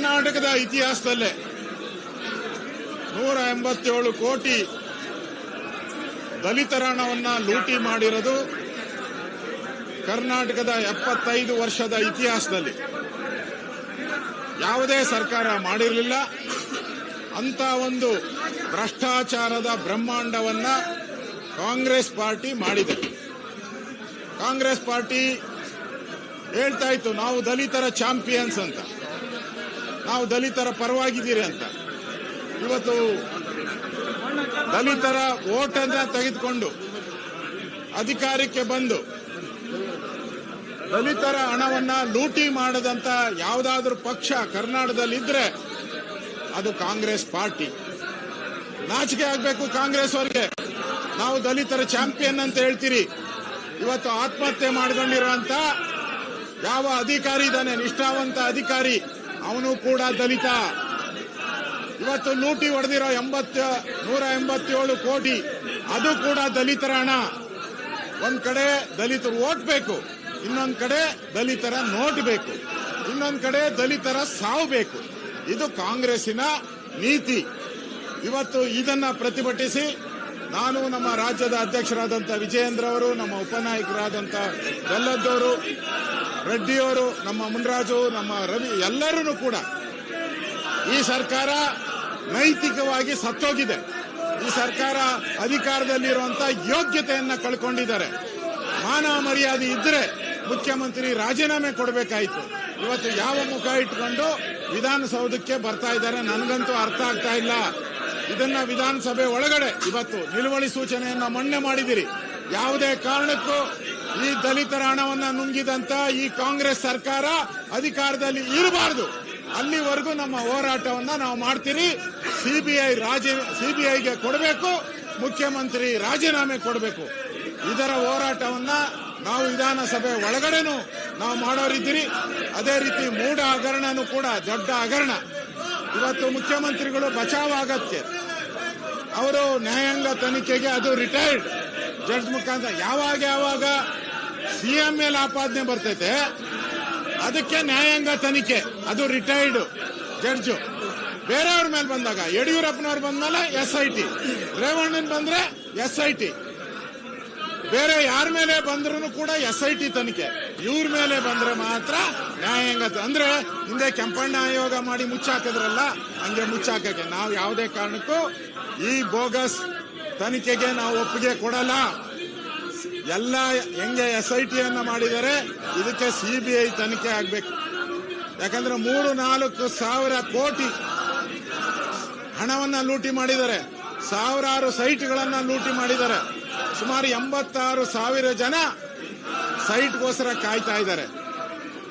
ಕರ್ನಾಟಕದ ಇತಿಹಾಸದಲ್ಲೇ ನೂರ ಎಂಬತ್ತೇಳು ಕೋಟಿ ದಲಿತರ ಹಣವನ್ನ ಲೂಟಿ ಮಾಡಿರೋದು ಕರ್ನಾಟಕದ ಎಪ್ಪತ್ತೈದು ವರ್ಷದ ಇತಿಹಾಸದಲ್ಲಿ. ಯಾವುದೇ ಸರ್ಕಾರ ಮಾಡಿರಲಿಲ್ಲ. ಅಂತ ಒಂದು ಭ್ರಷ್ಟಾಚಾರದ ಬ್ರಹ್ಮಾಂಡವನ್ನ ಕಾಂಗ್ರೆಸ್ ಪಾರ್ಟಿ ಮಾಡಿದೆ. ಕಾಂಗ್ರೆಸ್ ಪಾರ್ಟಿ ಹೇಳ್ತಾ ಇತ್ತು, ನಾವು ದಲಿತರ ಚಾಂಪಿಯನ್ಸ್ ಅಂತ. ನಾವು ದಲಿತರ ಪರವಾಗಿದ್ದೀರಿ ಅಂತ. ಇವತ್ತು ದಲಿತರ ಓಟನ್ನ ತೆಗೆದುಕೊಂಡು ಅಧಿಕಾರಕ್ಕೆ ಬಂದು ದಲಿತರ ಹಣವನ್ನ ಲೂಟಿ ಮಾಡದಂತ ಯಾವುದಾದ್ರೂ ಪಕ್ಷ ಕರ್ನಾಟಕದಲ್ಲಿ ಇದ್ರೆ ಅದು ಕಾಂಗ್ರೆಸ್ ಪಾರ್ಟಿ. ನಾಚಿಕೆ ಆಗಬೇಕು ಕಾಂಗ್ರೆಸ್ ಅವರಿಗೆ. ನಾವು ದಲಿತರ ಚಾಂಪಿಯನ್ ಅಂತ ಹೇಳ್ತೀರಿ. ಇವತ್ತು ಆತ್ಮಹತ್ಯೆ ಮಾಡಿಕೊಂಡಿರುವಂತ ಯಾವ ಅಧಿಕಾರಿ ಇದ್ದಾನೆ? ನಿಷ್ಠಾವಂತ ಅಧಿಕಾರಿ. ಅವನು ಕೂಡ ದಲಿತ. ಇವತ್ತು ಲೂಟಿ ಹೊಡೆದಿರೋ ಎಂಬತ್ತ, ನೂರ ಎಂಬತ್ತೇಳು ಕೋಟಿ, ಅದು ಕೂಡ ದಲಿತರ ಹಣ. ಒಂದ್ ಕಡೆ ದಲಿತರು ಓಟ್ ಬೇಕು ಇನ್ನೊಂದ್ ಕಡೆ ದಲಿತರ ನೋಟ್ ಬೇಕು ಇನ್ನೊಂದ್ ಕಡೆ ದಲಿತರ ಸಾವು ಬೇಕು ಇದು ಕಾಂಗ್ರೆಸ್ಸಿನ ನೀತಿ. ಇವತ್ತು ಇದನ್ನ ಪ್ರತಿಭಟಿಸಿ ನಾನು ನಮ್ಮ ರಾಜ್ಯದ ಅಧ್ಯಕ್ಷರಾದಂಥ ವಿಜಯೇಂದ್ರ ಅವರು, ನಮ್ಮ ಉಪನಾಯಕರಾದಂಥ ಬೆಲ್ಲದ್ದವರು ರೆಡ್ಡಿಯವರು, ನಮ್ಮ ಮುನ್ರಾಜು, ನಮ್ಮ ರವಿ ಎಲ್ಲರೂ ಕೂಡ ಈ ಸರ್ಕಾರ ನೈತಿಕವಾಗಿ ಸತ್ತೋಗಿದೆ. ಈ ಸರ್ಕಾರ ಅಧಿಕಾರದಲ್ಲಿರುವಂತಹ ಯೋಗ್ಯತೆಯನ್ನ ಕಳ್ಕೊಂಡಿದ್ದಾರೆ. ಮಾನ ಮರ್ಯಾದೆ ಇದ್ರೆ ಮುಖ್ಯಮಂತ್ರಿ ರಾಜೀನಾಮೆ ಕೊಡಬೇಕಾಯಿತು. ಇವತ್ತು ಯಾವ ಮುಖ ಇಟ್ಕೊಂಡು ವಿಧಾನಸೌಧಕ್ಕೆ ಬರ್ತಾ ಇದ್ದಾರೆ ನನಗಂತೂ ಅರ್ಥ ಆಗ್ತಾ ಇಲ್ಲ. ಇದನ್ನ ವಿಧಾನಸಭೆ ಒಳಗಡೆ ಇವತ್ತು ನಿಲುವಳಿ ಸೂಚನೆಯನ್ನ ಮೊನ್ನೆ ಮಾಡಿದಿರಿ. ಯಾವುದೇ ಕಾರಣಕ್ಕೂ ಈ ದಲಿತರ ಹಣವನ್ನ ನುಂಗಿದಂತ ಈ ಕಾಂಗ್ರೆಸ್ ಸರ್ಕಾರ ಅಧಿಕಾರದಲ್ಲಿ ಇರಬಾರದು. ಅಲ್ಲಿವರೆಗೂ ನಮ್ಮ ಹೋರಾಟವನ್ನ ನಾವು ಮಾಡ್ತೀರಿ. ಸಿಬಿಐ ರಾಜಿ, ಸಿಬಿಐಗೆ ಕೊಡಬೇಕು, ಮುಖ್ಯಮಂತ್ರಿ ರಾಜೀನಾಮೆ ಕೊಡಬೇಕು. ಇದರ ಹೋರಾಟವನ್ನ ನಾವು ವಿಧಾನಸಭೆ ಒಳಗಡೆನೂ ನಾವು ಮಾಡೋರಿದ್ದೀರಿ. ಅದೇ ರೀತಿ ಮೂಢ ಹಗರಣನೂ ಕೂಡ ದೊಡ್ಡ ಹಗರಣ. ಇವತ್ತು ಮುಖ್ಯಮಂತ್ರಿಗಳು ಬಚಾವ್ ಆಗತ್ತೆ ಅವರು ನ್ಯಾಯಾಂಗ ತನಿಖೆಗೆ ಅದು ರಿಟೈರ್ಡ್ ಜಡ್ಜ್ ಮುಖಾಂತರ ಯಾವಾಗ ಯಾವಾಗ ಸಿಎಂ ಮೇಲೆ ಆಪಾದನೆ ಬರ್ತೈತೆ. ಅದಕ್ಕೆ ನ್ಯಾಯಾಂಗ ತನಿಖೆ. ಅದು ರಿಟೈರ್ಡ್ ಜಡ್ಜು ಬೇರೆಯವ್ರ ಮೇಲೆ ಬಂದಾಗ, ಯಡಿಯೂರಪ್ಪನವ್ರು ಬಂದ್ಮೇಲೆ ಎಸ್ ಐ ಟಿ ರೇವಣ್ಣನ್ ಬಂದ್ರೆ ಎಸ್ ಐ ಟಿ ಬೇರೆ ಯಾರ ಮೇಲೆ ಬಂದ್ರು ಕೂಡ ಎಸ್ ಐ ಟಿ ತನಿಖೆ. ಇವ್ರ ಮೇಲೆ ಬಂದ್ರೆ ಮಾತ್ರ ನ್ಯಾಯಾಂಗ ಅಂದ್ರೆ ಹಿಂದೆ ಕೆಂಪಣ್ಣ ಆಯೋಗ ಮಾಡಿ ಮುಚ್ಚಾಕಿದ್ರಲ್ಲ, ಹಂಗೆ ಮುಚ್ಚಾಕಕ್ಕೆ. ನಾವು ಯಾವುದೇ ಕಾರಣಕ್ಕೂ ಈ ಬೋಗಸ್ ತನಿಖೆಗೆ ನಾವು ಒಪ್ಪಿಗೆ ಕೊಡಲ್ಲ. ಎಲ್ಲ ಹೆಂಗೆ ಎಸ್ ಐ ಟಿಯನ್ನು ಮಾಡಿದರೆ ಇದಕ್ಕೆ ಸಿಬಿಐ ತನಿಖೆ ಆಗ್ಬೇಕು. ಯಾಕಂದ್ರೆ ಮೂರು ನಾಲ್ಕು ಸಾವಿರ ಕೋಟಿ ಹಣವನ್ನ ಲೂಟಿ ಮಾಡಿದ್ದಾರೆ. ಸಾವಿರಾರು ಸೈಟ್ಗಳನ್ನ ಲೂಟಿ ಮಾಡಿದ್ದಾರೆ. ಸುಮಾರು ಎಂಬತ್ತಾರು ಸಾವಿರ ಜನ ಸೈಟ್ಗೋಸ್ಕರ ಕಾಯ್ತಾ ಇದ್ದಾರೆ.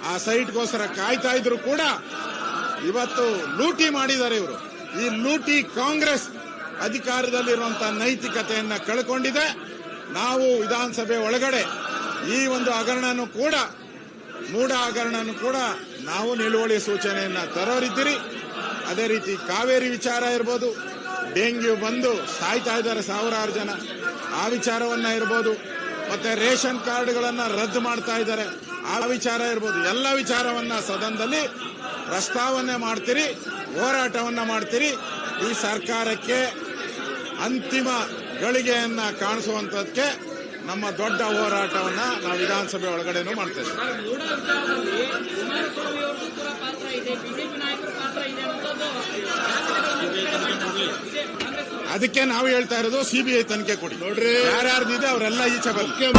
ಆ ಸೈಟ್ಗೋಸ್ಕರ ಕಾಯ್ತಾ ಇದ್ರು ಕೂಡ ಇವತ್ತು ಲೂಟಿ ಮಾಡಿದ್ದಾರೆ ಇವರು. ಈ ಲೂಟಿ ಕಾಂಗ್ರೆಸ್ ಅಧಿಕಾರದಲ್ಲಿರುವಂತಹ ನೈತಿಕತೆಯನ್ನ ಕಳ್ಕೊಂಡಿದೆ. ನಾವು ವಿಧಾನಸಭೆ ಒಳಗಡೆ ಈ ಒಂದು ಹಗರಣನು ಕೂಡ, ಮೂಢ ಹಗರಣನು ಕೂಡ ನಾವು ನಿಲುವಳಿ ಸೂಚನೆಯನ್ನ ತರೋರಿದ್ದೀರಿ. ಅದೇ ರೀತಿ ಕಾವೇರಿ ವಿಚಾರ ಇರ್ಬೋದು, ಡೆಂಗ್ಯೂ ಬಂದು ಸಾಯ್ತಾ ಇದ್ದಾರೆ ಸಾವಿರಾರು ಜನ. ಆ ವಿಚಾರವನ್ನ ಇರ್ಬೋದು, ಮತ್ತೆ ರೇಷನ್ ಕಾರ್ಡ್ಗಳನ್ನ ರದ್ದು ಮಾಡ್ತಾ ಇದ್ದಾರೆ. ಆ ವಿಚಾರ ಇರ್ಬೋದು, ಎಲ್ಲ ವಿಚಾರವನ್ನ ಸದನದಲ್ಲಿ ಪ್ರಸ್ತಾವನೆ ಮಾಡ್ತೀರಿ, ಹೋರಾಟವನ್ನ ಮಾಡ್ತೀರಿ. ಈ ಸರ್ಕಾರಕ್ಕೆ ಅಂತಿಮ ಗಳಿಗೆಯನ್ನ ಕಾಣಿಸುವಂತದಕ್ಕೆ ನಮ್ಮ ದೊಡ್ಡ ಹೋರಾಟವನ್ನ ನಾವು ವಿಧಾನಸಭೆ ಒಳಗಡೆನೂ ಮಾಡ್ತೇವೆ. ಅದಕ್ಕೆ ನಾವು ಹೇಳ್ತಾ ಇರೋದು ಸಿಬಿಐ ತನಿಖೆ ಕೊಡಿ. ನೋಡ್ರಿ. ಯಾರ್ಯಾರ್ದಿದೆ ಅವರೆಲ್ಲ ಈಚೆ ಬರಲಿ